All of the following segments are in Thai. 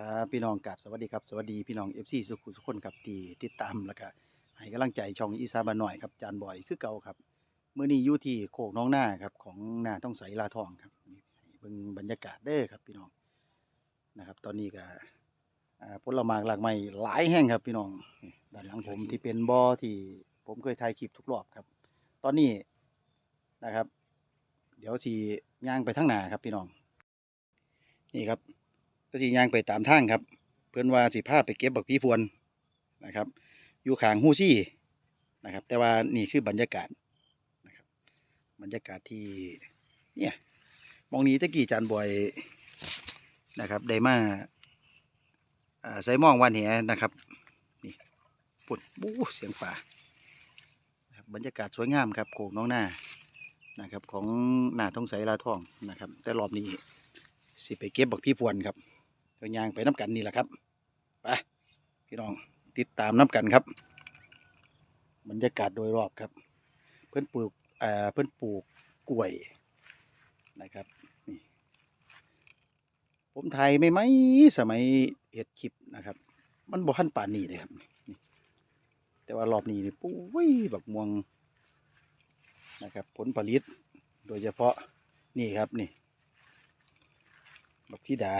ครับพี่น้องกับสวัสดีครับสวัสดีพี่น้อง FC สุขุสุขคนครับที่ติดตามแล้วก็ให้กำลังใจช่องอีสานบ้านหน่อยครับจานบ่อยคือเก่าครับมื้อนี้อยู่ที่โคกน้องหน้าครับของหน้าต้องใสลาทองครับนี่ให้เบิ่งบรรยากาศเด้อครับพี่น้องนะครับ ตอนนี้ก็อ่าผลไม้หลากไม้หลายแห่งครับพี่น้องนี่ด้านหลังผมที่เป็นบ่อที่ผมเคยถ่ายคลิปทุกรอบครับ ตอนนี้นะครับ เดี๋ยวสิย่างไปทางหน้าครับพี่น้อง นี่ครับ ก็สิยางไปตามทางครับ เพื่อนว่าสิพาไปเก็บบักพีพวนนะครับ อยู่ขางฮู้ซี่นะครับ แต่ว่านี่คือบรรยากาศนะครับ บรรยากาศที่เนี่ยมองนี้ตะกี้จานบอยนะครับได้มาอ่าใส่มองวันแหนะครับนี่ปุ่นบู๊เสียงป่าบบรรยากาศสวยงามครับโขงน้องหน้านะครับ ของหน้าทองใสลาทองนะครับ แต่รอบนี้สิไปเก็บบักพี่พวนครับ เดี๋ยางไปน้ำกันนี่แหละครับไปพี่น้องติดตามน้ำกันครับบรรยากาศโดยรอบครับ เพื่อนปลูกเอ่อเพื่อนปลูกกล้วยนะครับนี่ผมไทยไม่ไหมสมัยเห็ดคลิปนะครับ มันบ่ทันป่านนี้เลยครับแต่ว่ารอบนี้นี่ปุ้ยบักม่วงนะครับ ผลผลิตโดยเฉพาะนี่ครับนี่บักชีดา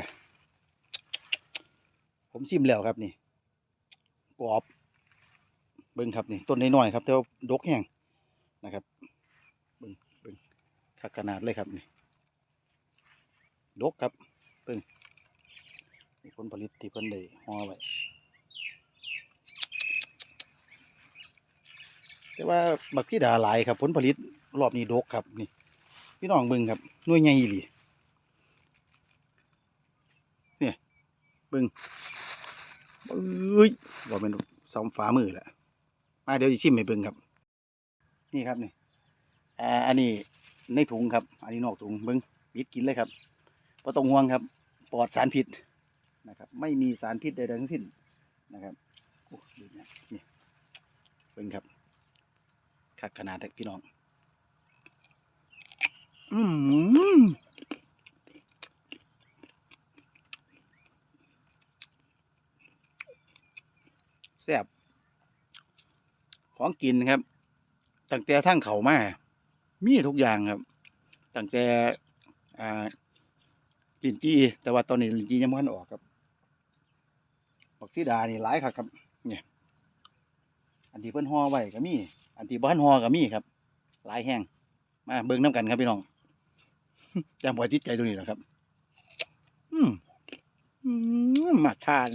ผมซิมแล้วครับนี่กรอบเบิ้งครับนี่ต้นน้อยๆครับแต่ว่าดกแห้งนะครับเบิ้งเบิ้งทักขนาดเลยครับนี่ดกครับเบิ้งนี่ผลผลิตที่เพิ่นได้ห่อไว้แต่ว่าบักชีดาหลายครับ ผลผลิตรอบนี้ดกครับนี่ พี่น้องเบิ้งครับหน่วยใหญ่อีหลีเบิ้ง เอ้ยว่าเป็นสองฝ่ามือแหละมาเดี๋ยวจะชิมให้เบิ้งครับ นี่ครับนี่อ่าอันนี้ในถุงครับ อันนี้นอกถุงเบิ้งปิดกินเลยครับพอต้องห่วงครับ ปลอดสารพิษนะครับ ไม่มีสารพิษใดๆทั้งสิ้นนะครับโอ้ดูนี่นี่เบิ้งครับคักขนาดพี่น้อง อืม แซ่บของกินครับ ตั้งแต่ทั้งเขามา มีทุกอย่างครับ ตั้งแต่อ่าลินจี้แต่ว่าตอนนี้ลินจี้ยังไม่ทันออกครับบักซีดานี่หลายครับครับ เนี่ย อันที่เพิ่นห่อไว้ก็มี อันที่บ้านห่อก็มีครับ หลายแห้งมาเบิ่งน้ำกันครับพี่น้องจำไว้ติดใจตรงนี้แหละครับ อืมอืมมาทาน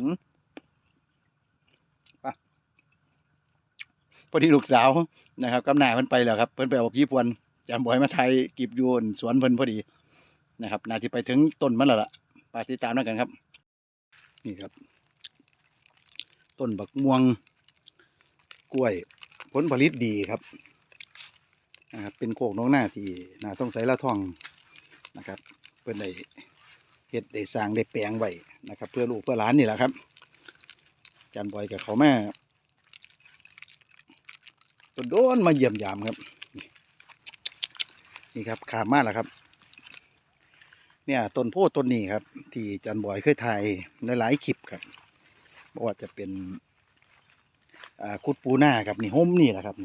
พอดีลูกสาวนะครับกำนาเพิ่นไปแล้วครับเพิ่นไปเอาพี่พวนจำบ่อยมาไทยกีบยูนสวนเพิ่นพอดีนะครับนาจะไปถึงต้นมันแล้วล่ะไปติดตามด้วยกันครับ นี่ครับ ต้นบักม่วง กล้วย ผลผลิตดีครับนะครับเป็นโคกน้องหน้าที่นาต้องใส่ละท่องนะครับเพิ่นได้เฮ็ดได้สร้างได้แปลงไว้นะครับ เพื่อลูกเพื่อหลานนี่แหละครับจันบอยกับเขาแม่ โดนมาเยี่ยมยามครับ นี่ครับขามมาแล้วครับ เนี่ยต้นโพต้นนี้ครับ ที่จันบอยเคยถ่ายในหลายคลิปครับบอกว่าจะเป็นคุดปูหน้าครับนี่ห่มนี่แหละครับ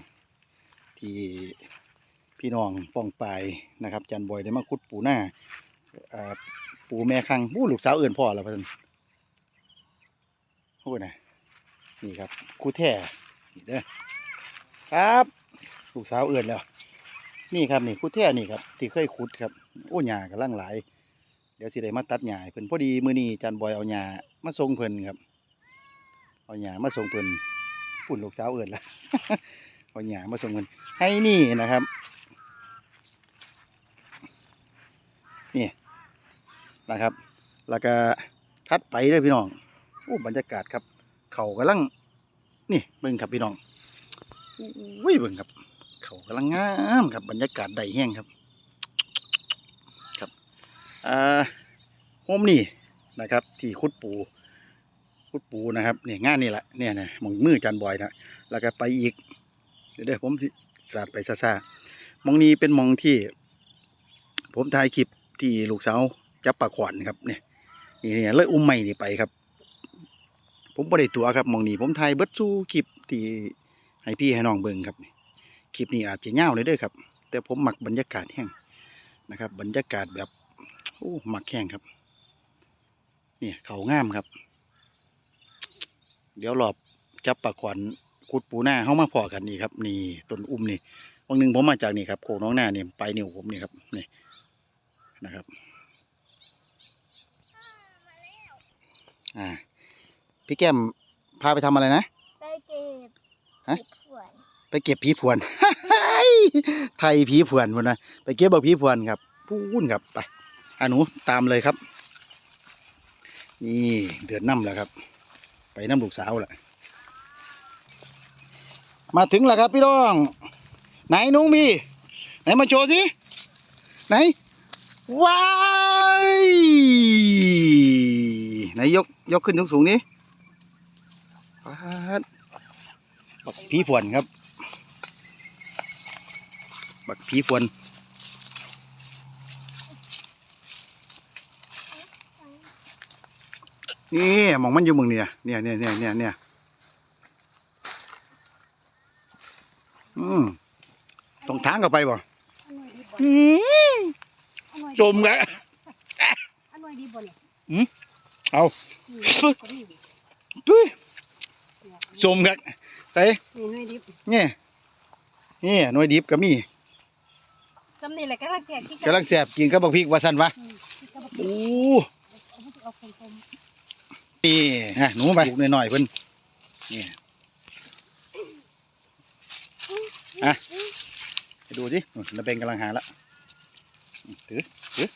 ที่พี่น้องป้องปายนะครับ จันบอยได้มาคุดปูหน้าปูแม่คังผู้ลูกสาวเอื่นพ่อแล้วเพิ่นโอ้ยนะนี่ครับคูแท้นี่เด้อ ครับลูกสาวเอื่นแล้ว นี่ครับนี่คุดแท่นี่ครับที่เคยขุดครับโอ้หญ้ากำลังหลาย เดี๋ยวสิได้มาตัดหญ้าเพิ่นพอดีมือนี้จันบอยเอาหญ้ามาส่งเพิ่นครับ เอาหญ้ามาส่งเพิ่นปุ่นลูกสาวเอื่นละเอาหญ้ามาส่งเพิ่นให้นี่นะครับนี่นะครับ แล้วก็ทัดไปเลยพี่น้องโอ้บรรยากาศครับ เขากำลัง นี่เบิ่งครับพี่น้อง อุ้ยเบิ่งครับ เขากำลังงามครับ บรรยากาศใดแห้งครับ ครับอ่าโฮมนี่นะครับ ที่คุดปูคุดปูนะครับเนี่ยงานนี่แหละเนี่ยนะมองมือจันบอยนะแล้วก็ไปอีก เดี๋ยวเดี๋ยวผมสาดไปซาซามองนี้เป็นมองที่ ผมถ่ายคลิปที่ลูกสาวจับปลาขวานครับเนี่ยนี่เนี่ยเลยอุ้มใหม่นี่ไปครับ ผมบ่ได้ตัวครับมองนี้ผมถ่ายเบิดสู้คลิปที่ ให้พี่ให้น้องเบิ่งครับคลิปนี้อาจจะยาเลยเด้อครับ แต่ผมหมักบรรยากาศแห้งนะครับ บรรยากาศแบบโอ้มักแห้งครับนี่เขางามครับ เดี๋ยวรอบจับปลาขวัญขุดปูหน้าเข้ามาพอกันนี่ครับ นี่ต้นอุ้มนี่วันหนึ่งผมมาจากนี่ครับโคน้องหน้าเนี่ยไปนิ้วผมนี่ครับนี่นะครับอ่าพี่แก้มพาไปทำอะไรนะได้เก็บ ฮะเก็บขวดไปเก็บผีผวน ไทยผีผวนพุ่นนะไปเก็บบักผีผวนครับพูนครับไปอาหนูตามเลยครับ นี่เดือดน้ำแล้วครับ ไปน้ำลูกสาวแหละมาถึงแล้วครับพี่น้อง ไหนนุ้งมีไหนมาโชว์สิไหนว้ายไหนยกยกขึ้นสูงๆนี้ปาดบัก ผีผวนครับ บักผีผวนนี่หมองมันอยู่มึงเนี่ยเนี่ยเนี่ยเนี่ยเนี่ยเนี่ยอืมตรงทางเข้าไปบ่อันหน่วยดีบ่อืมอันหน่วยจมแล้วอันหน่วยดีบ่เนี่ยเอานี่ก็มีอยู่ดุ้ยเนี่ยจมกัน ไปนี่หน่วยดีเนี่ยนี่หน่วยดิบก็มีสำนี่แหละก็ลังแก่ที่กำลังแสบกินกับบักพริกว่าสันวะอืมที่กำลังโอ้เอาไปเอาคมนี่ฮะหนูไปลูกหน่อยๆเพิ่นนี่ๆอะไปดูสินู่นน้าเบงกำลังหาละถือถือ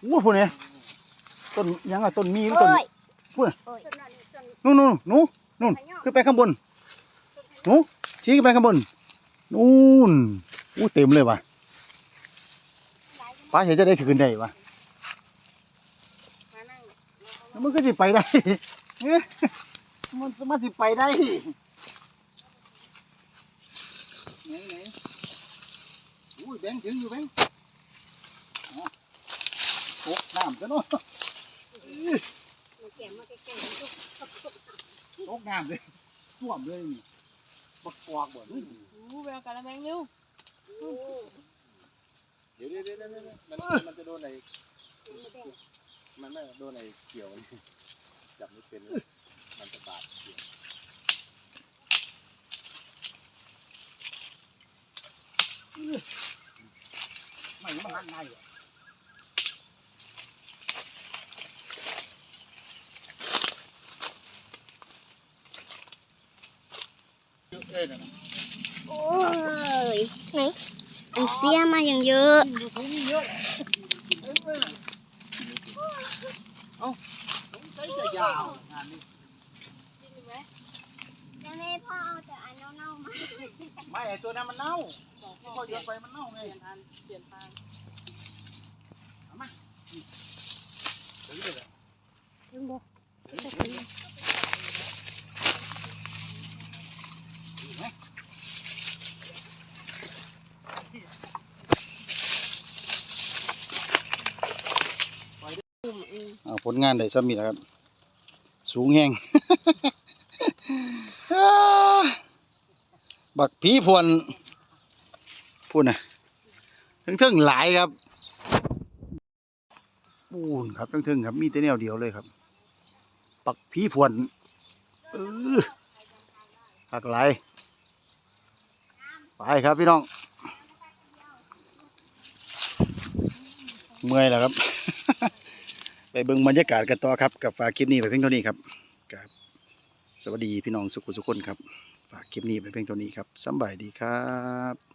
โอ้พูดเนี่ยต้นยังอะต้นมีหรือต้นโอ้ย พูดน่ะโอ้นู่นนู่นนู่นขึ้นไปข้างบนนูชี้ขึ้นไปข้างบนนู่นอู้เต็มเลยว่ะป้าเห็นจะได้ถึงได้วะมานั่งแล้วมันก็สิไปได้เอ๊ะมันสามารถสิไปได้ไหนไหนอุ้ยแบงค์ถึงอยู่แบงค์โอ้น้ำซะเนาะ แก่มาแก่ๆทุกตกน้ำเลยท่วมเลยนี่บักกวากบ่นี่อู้แววกะละแมงเร็วเดี๋ยวเดี๋ยวเดี๋ยวเดี๋ยวเดี๋ยวมันมันจะโดนไอ้มันไม่โดนไอ้เกี่ยวนี่จับไม่เป็นเลยมันจะบาดเกี่ยวไม่มันหันง่ายอะเยอ เลยนะโอ้ยไหนอันเสียมาอย่างเยอะดูสูงเยอะเอ้าสงสัยจะยาวงานนี้แล้วแม่พ่อเอาแต่อันเน่าๆมาไม่ไอตัวนั้นมันเน่าพอโยนไปมันเน่าไงเปลี่ยนทางเปลี่ยนทางถึงเลยแหละถึงบ่ถึงถึงถึงไหม เอาผลงานได้ซ้ำมีแล้วครับ สูงแห้งบักผีพวนพูดนะทึ่งทึ่งๆหลายครับปูนครับทึ่งทึ่งๆครับ มีแต่แนวเดียวเลยครับบักผีพวนเออหักไหลไปครับพี่น้อง เมื่อยแล้วครับ ไปเบิ่งบรรยากาศกันต่อครับกับฝากคลิปนี้ไปเพียงเท่านี้ครับกับ สวัสดีพี่น้องสุขุสุขคนครับ ฝากคลิปนี้ไปเพียงเท่านี้ครับสบายดีครับ